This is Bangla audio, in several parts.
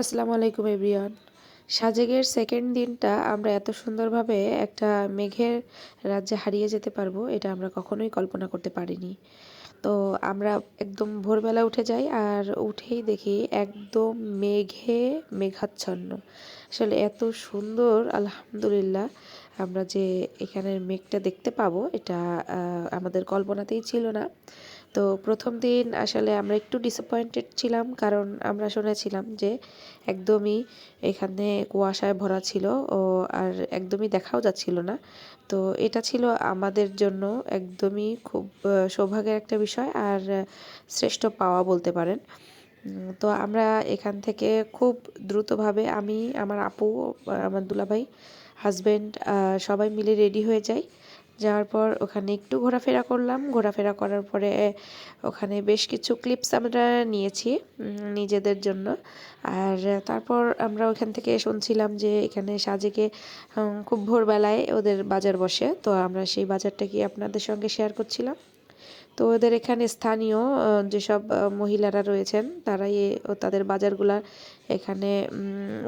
আসসালামু আলাইকুম, এভরিওয়ান। সাজেকের সেকেন্ড দিনটা আমরা এত সুন্দরভাবে একটা মেঘের রাজ্যে হারিয়ে যেতে পারব, এটা আমরা কখনোই কল্পনা করতে পারিনি। তো আমরা একদম ভোরবেলা উঠে যাই আর উঠেই দেখি একদম মেঘে মেঘাচ্ছন্ন। আসলে এত সুন্দর, আলহামদুলিল্লাহ, আমরা যে এখানের মেঘটা দেখতে পাবো, এটা আমাদের কল্পনাতেই ছিল না। তো প্রথম দিন আসলে আমরা একটু ডিসঅ্যাপয়েন্টেড ছিলাম, কারণ আমরা শুনেছিলাম যে একদমই এখানে কুয়াশায় ভরা ছিল ও আর একদমই দেখাও যাচ্ছিল না। তো এটা ছিল আমাদের জন্য একদমই খুব সৌভাগ্যের একটা বিষয় আর শ্রেষ্ঠ পাওয়া বলতে পারেন। তো আমরা এখান থেকে খুব দ্রুতভাবে আমি, আমার আপু, আমার দুলাভাই হাজব্যান্ড সবাই মিলে রেডি হয়ে যাই। যাওয়ার পর ওখানে একটু ঘোরাফেরা করলাম। ঘোরাফেরা করার পরে ওখানে বেশ কিছু ক্লিপস আমরা নিয়েছি নিজেদের জন্য। আর তারপর আমরা ওখান থেকে শুনছিলাম যে এখানে সাজেকে খুব ভোরবেলায় ওদের বাজার বসে। তো আমরা সেই বাজারটা কি আপনাদের সঙ্গে শেয়ার করছিলাম। তো ওদের এখানে স্থানীয় যেসব মহিলারা রয়েছেন, তারাই ও তাদের বাজারগুলা এখানে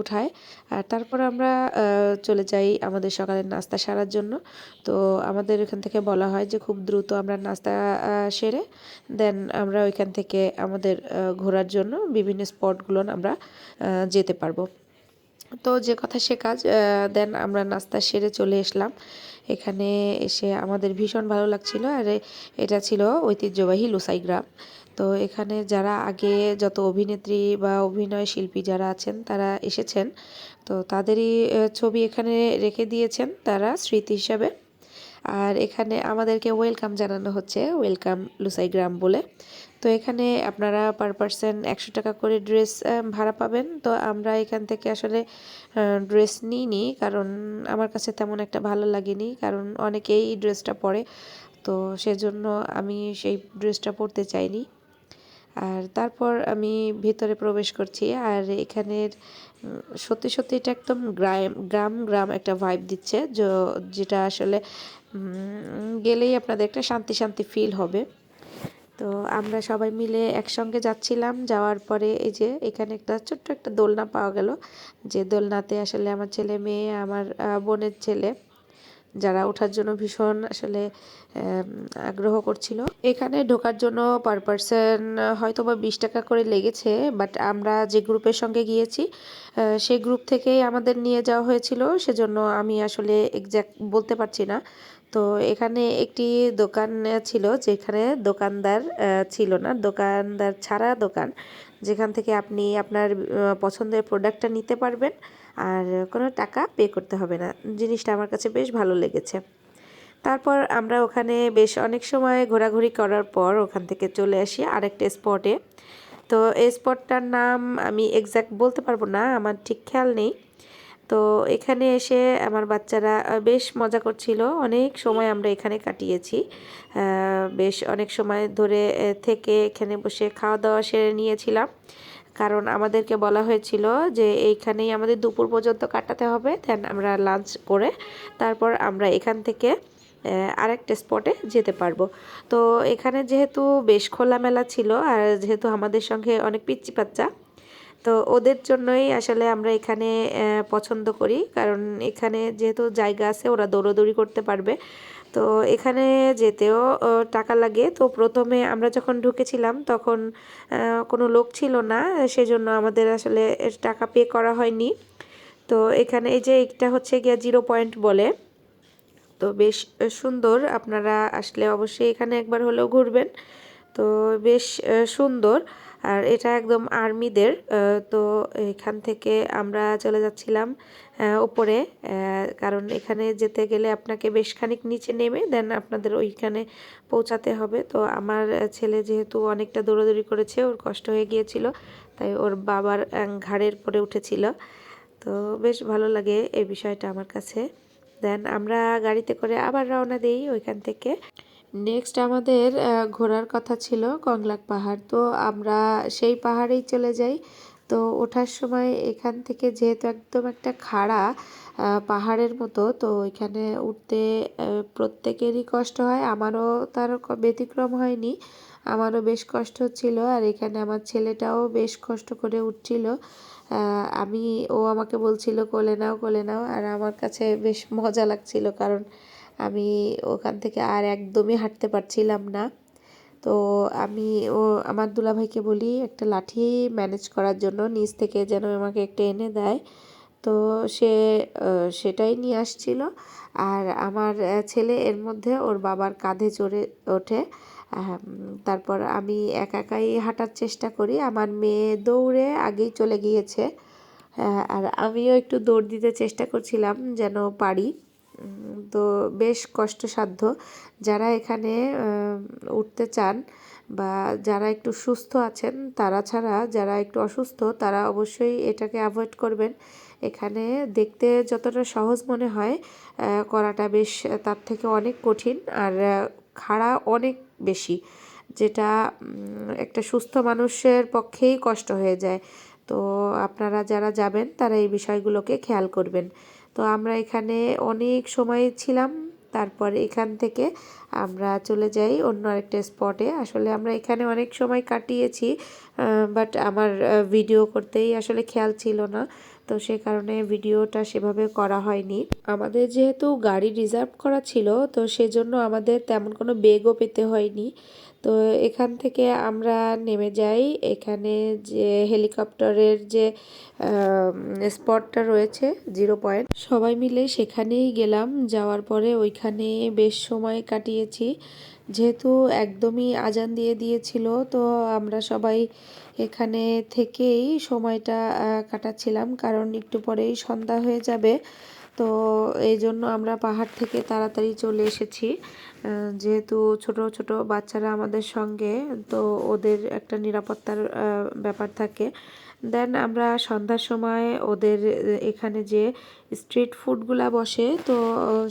উঠায়। আর তারপর আমরা চলে যাই আমাদের সকালের নাস্তা সারার জন্য। তো আমাদের এখান থেকে বলা হয় যে খুব দ্রুত আমরা নাস্তা সেরে দেন আমরা ওইখান থেকে আমাদের ঘোরার জন্য বিভিন্ন স্পটগুলো আমরা যেতে পারব। তো যে কথা সে কাজ দেন আমরা নাস্তা সেরে চলে এসলাম। এখানে এসে আমাদের ভীষণ ভালো লাগছিল। আর এটা ছিল ঐতিহ্যবাহী লুসাই গ্রাম। তো এখানে যারা আগে যত অভিনেত্রী বা অভিনয় শিল্পী যারা আছেন, তারা এসেছেন। তো তাদেরই ছবি এখানে রেখে দিয়েছেন তারা স্মৃতি হিসাবে। আর এখানে আমাদেরকে ওয়েলকাম জানানো হচ্ছে, ওয়েলকাম লুসাই গ্রাম বলে। তো এখানে আপনারা পার পারসন একশো টাকা করে ড্রেস ভাড়া পাবেন। তো আমরা এখান থেকে আসলে ড্রেস নিইনি কারণ আমার কাছে তেমন একটা ভালো লাগেনি, কারণ অনেকেই ড্রেসটা পরে। তো সেজন্য আমি সেই ড্রেসটা পরতে চাইনি। আর তারপর আমি ভিতরে প্রবেশ করছি, আর এখানের সত্যি সত্যি এটা একদম গ্রাম গ্রাম গ্রাম একটা ভাইব দিচ্ছে। যেটা আসলে গেলেই আপনাদের একটা শান্তি শান্তি ফিল হবে। তো আমরা সবাই মিলে একসঙ্গে যাচ্ছিলাম। যাওয়ার পরে এই যে এখানে একটা ছোট্ট একটা দোলনা পাওয়া গেল। যে দোলনাতে আসলে আমার ছেলে মেয়ে, আমার বোনের ছেলে, যারা ওঠার জন্য ভীষণ আসলে আগ্রহ করছিল। এখানে ঢোকার জন্য পার পারসন হয়তো বা বিশ টাকা করে লেগেছে বাট আমরা যে গ্রুপের সঙ্গে গিয়েছি সেই গ্রুপ থেকেই আমাদের নিয়ে যাওয়া হয়েছিল। সেজন্য আমি আসলে এক্স্যাক্ট বলতে পারছি না। তো এখানে একটি দোকান ছিল যেখানে দোকানদার ছিল না। দোকানদার ছাড়া দোকান, যেখান থেকে আপনি আপনার পছন্দের প্রোডাক্টটা নিতে পারবেন আর কোনো টাকা পে করতে হবে না। জিনিসটা আমার কাছে বেশ ভালো লেগেছে। তারপর আমরা ওখানে বেশ অনেক সময় ঘোরাঘুরি করার পর ওখান থেকে চলে আসি আরেকটা স্পটে তো এই স্পটটার নাম আমি এক্স্যাক্ট বলতে পারব না, আমার ঠিক খেয়াল নেই। তো এখানে এসে আমার বাচ্চারা বেশ মজা করছিল। অনেক সময় আমরা এখানে কাটিয়েছি। বেশ অনেক সময় ধরে থেকে এখানে বসে খাওয়া দাওয়া সেরে নিয়েছিলাম। কারণ আমাদেরকে বলা হয়েছিল যে, এইখানেই আমাদের দুপুর পর্যন্ত কাটাতে হবে দেন আমরা লাঞ্চ করে তারপর আমরা এখান থেকে আরেকটা স্পটে যেতে পারব। তো এখানে যেহেতু বেশ খোলামেলা ছিল, আর যেহেতু আমাদের সঙ্গে অনেক পিচ্ছি বাচ্চা তো ওদের জন্যই আসলে আমরা এখানে পছন্দ করি। কারণ এখানে যেহেতু জায়গা আছে, ওরা দৌড়োদৌড়ি করতে পারবে। তো এখানে যেতেও টাকা লাগে। তো প্রথমে আমরা যখন ঢুকেছিলাম, তখন কোনো লোক ছিল না। সেজন্য আমাদের আসলে টাকা পে করা হয়নি। তো এখানে এই যে এটা হচ্ছে গিয়া জিরো পয়েন্ট বলে। তো বেশ সুন্দর। আপনারা আসলে অবশ্যই এখানে একবার হলেও ঘুরবেন। তো বেশ সুন্দর। আর এটা একদম আর্মিদের তো এখান থেকে আমরা চলে যাচ্ছিলাম ওপরে কারণ এখানে যেতে গেলে আপনাকে বেশ খানিক নিচে নেমে দেন আপনাদের ওইখানে পৌঁছাতে হবে। তো আমার ছেলে যেহেতু অনেকটা দৌড়াদৌড়ি করেছে, ওর কষ্ট হয়ে গিয়েছিল, তাই ওর বাবার ঘাড়ের পরে উঠেছিল। তো বেশ ভালো লাগে এই বিষয়টা আমার কাছে। দেন আমরা গাড়িতে করে আবার রওনা দিই ওইখান থেকে। নেক্সট আমাদের ঘোরার কথা ছিল কংলাক পাহাড়। তো আমরা সেই পাহাড়েই চলে যাই। তো ওঠার সময় এখান থেকে যেহেতু একদম একটা খাড়া পাহাড়ের মতো, তো এখানে উঠতে প্রত্যেকেরই কষ্ট হয়। আমারও তার ব্যতিক্রম হয়নি। আমারও বেশ কষ্ট হচ্ছিল আর এখানে আমার ছেলেটাও বেশ কষ্ট করে উঠছিল। আমি, ও আমাকে বলছিল, কোলে নাও কোলে নাও। আর আমার কাছে বেশ মজা লাগছিল কারণ আমি ওখান থেকে আর একদমই হাঁটতে পারছিলাম না। তো আমি ও, আমার দুলাভাইকে বলি, একটা লাঠি ম্যানেজ করার জন্য নিচ থেকে যেন আমাকে একটা এনে দেয়। তো সে সেটাই নিয়ে আসছিল। আর আমার ছেলে এর মধ্যে ওর বাবার কাঁধে চড়ে ওঠে। তারপর আমি একা একাই হাঁটার চেষ্টা করি। আমার মেয়ে দৌড়ে আগেই চলে গিয়েছে। আর আমিও একটু দৌড় দিতে চেষ্টা করছিলাম যেন পারি। তো বেশ কষ্টসাধ্য। যারা এখানে উঠতে চান বা যারা একটু সুস্থ আছেন, তারা ছাড়া যারা একটু অসুস্থ, তারা অবশ্যই এটাকে অ্যাভয়েড করবেন। এখানে দেখতে যতটা সহজ মনে হয় করাটা বেশ, তার থেকে অনেক কঠিন আর খাড়া অনেক বেশি। যেটা একটা সুস্থ মানুষের পক্ষেই কষ্ট হয়ে যায়। তো আপনারা যারা যাবেন, তারা এই বিষয়গুলোকে খেয়াল করবেন। তো আমরা এখানে অনেক সময় ছিলাম। তারপর এখান থেকে আমরা চলে যাই অন্য আরেকটা স্পটে। আসলে আমরা এখানে অনেক সময় কাটিয়েছি বাট আমার ভিডিও করতেই আসলে খেয়াল ছিল না। তো সে কারণে ভিডিওটা সেভাবে করা হয়নি। আমাদের যেহেতু গাড়ি রিজার্ভ করা ছিল, তো সেজন্য আমাদের তেমন কোনো বেগও পেতে হয়নি। তো এখান থেকে আমরা নেমে যাই। এখানে যে হেলিকপ্টারের যে স্পটটা রয়েছে, জিরো পয়েন্ট, সবাই মিলে সেখানেই গেলাম। যাওয়ার পরে ওইখানে বেশ সময় কাটিয়েছি। যেহেতু একদমই আজান দিয়ে দিয়েছিল, তো আমরা সবাই এখানে থেকেই সময়টা কাটাচ্ছিলাম। কারণ একটু পরেই সন্ধ্যা হয়ে যাবে। তো এই জন্য আমরা পাহাড় থেকে তাড়াতাড়ি চলে এসেছি। যেহেতু ছোট ছোট বাচ্চারা আমাদের সঙ্গে, তো ওদের একটা নিরাপত্তার ব্যাপার থাকে। দেন আমরা সন্ধ্যার সময় ওদের, এখানে যে স্ট্রিট ফুডগুলা বসে, তো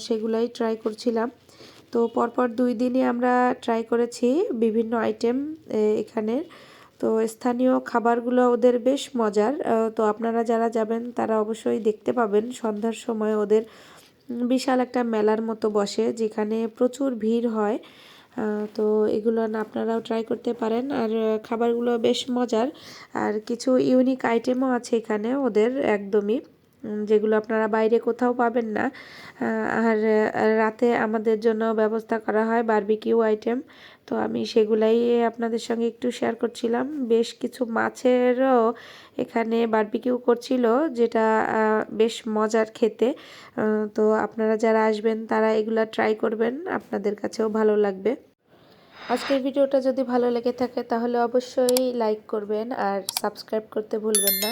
সেগুলাই ট্রাই করছিলাম। তো পরপর দুই দিনই আমরা ট্রাই করেছি বিভিন্ন আইটেম এখানের। তো স্থানীয় খাবারগুলো ওদের বেশ মজার। তো আপনারা যারা যাবেন, তারা অবশ্যই দেখতে পাবেন। সন্ধ্যার সময় ওদের বিশাল একটা মেলার মতো বসে, যেখানে প্রচুর ভিড় হয়। তো এগুলো আপনারাও ট্রাই করতে পারেন। আর খাবারগুলো বেশ মজার। আর কিছু ইউনিক আইটেমও আছে এখানে ওদের, একদমই। যেগুলো আপনারা বাইরে কোথাও পাবেন না। আর রাতে আমাদের জন্য ব্যবস্থা করা হয় বারবিকিউ আইটেম তো আমি সেগুলাই আপনাদের সঙ্গে একটু শেয়ার করছিলাম। বেশ কিছু মাছেরও এখানে বারবিকিউ করছিল, যেটা বেশ মজার খেতে। তো আপনারা যারা আসবেন, তারা এগুলা ট্রাই করবেন। আপনাদের কাছেও ভালো লাগবে। আজকের ভিডিওটা যদি ভালো লেগে থাকে, তাহলে অবশ্যই লাইক করবেন আর সাবস্ক্রাইব করতে ভুলবেন না।